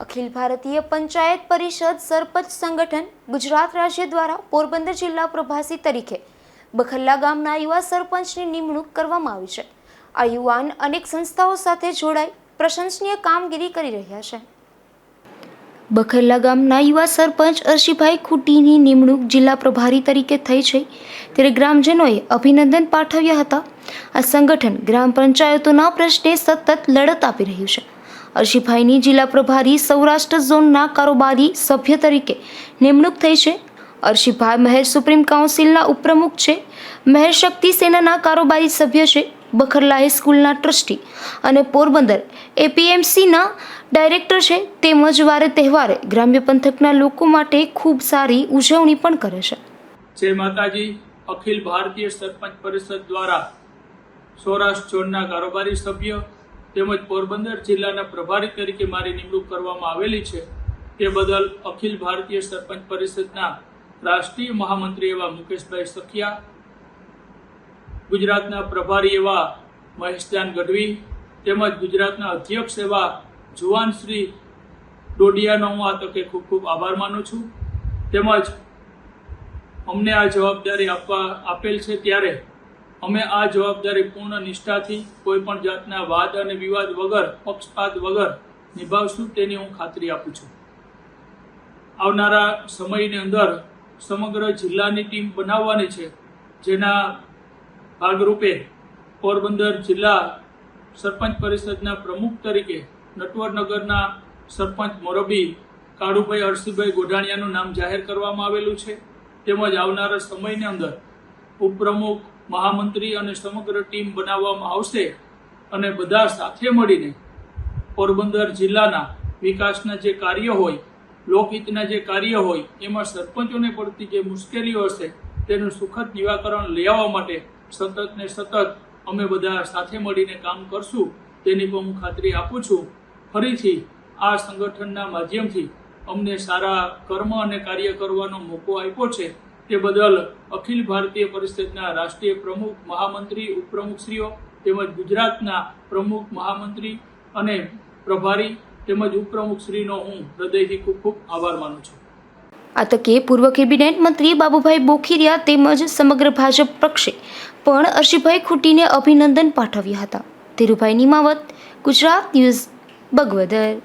અખિલ ભારતીય પંચાયત પરિષદ સરપંચ સંગઠન ગુજરાત રાજ્ય દ્વારા પોરબંદર જિલ્લા પ્રભાસી તરીકે બખલ્લા ગામના યુવા સરપંચની નિમણૂક કરવામાં આવી છે. આ યુવાન અનેક સંસ્થાઓ સાથે જોડાઈ પ્રશંસનીય કામગીરી કરી રહ્યા છે. બખલ્લા ગામના યુવા સરપંચ અર્શીભાઈ ખૂટીની નિમણૂક જિલ્લા પ્રભારી તરીકે થઈ છે. ત્યારે ગ્રામજનોએ અભિનંદન પાઠવ્યા હતા. આ સંગઠન ગ્રામ પંચાયતોના પ્રશ્ને સતત લડત આપી રહ્યું છે. અર્શીભાઈની જિલ્લા પ્રભારી સૌરાષ્ટ્ર ઝોનના કારોબારી સભ્ય તરીકે નિમણૂક થઈ છે. અર્શીભાઈ મહેર સુપ્રીમ કાઉન્સિલના ઉપપ્રમુખ છે. મહેર શક્તિ સેનાના કારોબારી સભ્ય છે. બખરલા હાઈસ્કૂલના ટ્રસ્ટી અને પોરબંદર એપીએમસીના ડાયરેક્ટર છે. તેમજ વારે તહેવારે ગ્રામ્ય પંથકના લોકો માટે ખૂબ સારી ઉજવણી પણ કરે છે. જય માતાજી, અખિલ ભારતીય સરપંચ પરિષદ દ્વારા સૌરાષ્ટ્ર ઝોનના કારોબારી સભ્ય તેમજ પોરબંદર જિલ્લાના પ્રભારી તરીકે મારી નિમણૂક કરવામાં આવેલી છે તે બદલ અખિલ ભારતીય સરપંચ પરિષદના રાષ્ટ્રીય મહામંત્રી એવા મુકેશભાઈ સખિયા, ગુજરાતના પ્રભારી એવા મહેશદાન ગઢવી તેમજ ગુજરાતના અધ્યક્ષ એવા જુવાન શ્રી ડોડિયાનો હું આ તકે ખૂબ ખૂબ આભાર માનું છું. તેમજ અમને આ જવાબદારી આપવા આપેલ છે ત્યારે અમે આ જવાબદારી પૂર્ણ નિષ્ઠાથી કોઈ પણ જાતના વાદ અને વિવાદ વગર, પક્ષપાત વગર નિભાવશું તેની હું ખાતરી આપું છું. આવનારા સમયની અંદર સમગ્ર જિલ્લાની ટીમ બનાવવાની છે, જેના ભાગરૂપે પોરબંદર જિલ્લા સરપંચ પરિષદના પ્રમુખ તરીકે નટવરનગરના સરપંચ મોરબી કાળુભાઈ હરસિભાઈ ગોઢાણિયાનું નામ જાહેર કરવામાં આવેલું છે. તેમજ આવનારા સમયની અંદર ઉપપ્રમુખ મહામંત્રી અને સમગ્ર ટીમ બનાવવામાં આવશે અને બધા સાથે મળીને પોરબંદર જિલ્લાના વિકાસના જે કાર્ય હોય, લોકહિતના જે કાર્ય હોય, એમાં સરપંચોને પડતી જે મુશ્કેલીઓ હશે, તેનું સુખદ નિવાકરણ લઈ આવવા માટે સતત ને સતત અમે બધા સાથે મળીને કામ કરશું. તેની પણ હું ખાતરી આપું છું. ફરીથી આ સંગઠનના માધ્યમથી અમને સારા કર્મ અને કાર્ય કરવાનો મોકો આપ્યો છે. તે બદલ અખિલ ભારતીય પરિષદના રાષ્ટ્રીય પ્રમુખ, મહામંત્રી, ઉપપ્રમુખશ્રીઓ તેમજ ગુજરાતના પ્રમુખ, મહામંત્રી અને પ્રભારી તેમજ ઉપપ્રમુખશ્રીનો હું હૃદયથી ખૂબ ખૂબ આભાર માનું છું. આ તકે પૂર્વ કેબિનેટ મંત્રી બાબુભાઈ બોખીરિયા તેમજ સમગ્ર ભાજપ પક્ષે પણ અર્શીભાઈ ખૂટીને અભિનંદન પાઠવ્યા હતા. ધીરુભાઈ નિમાવત, ગુજરાત ન્યૂઝ, બગવદર.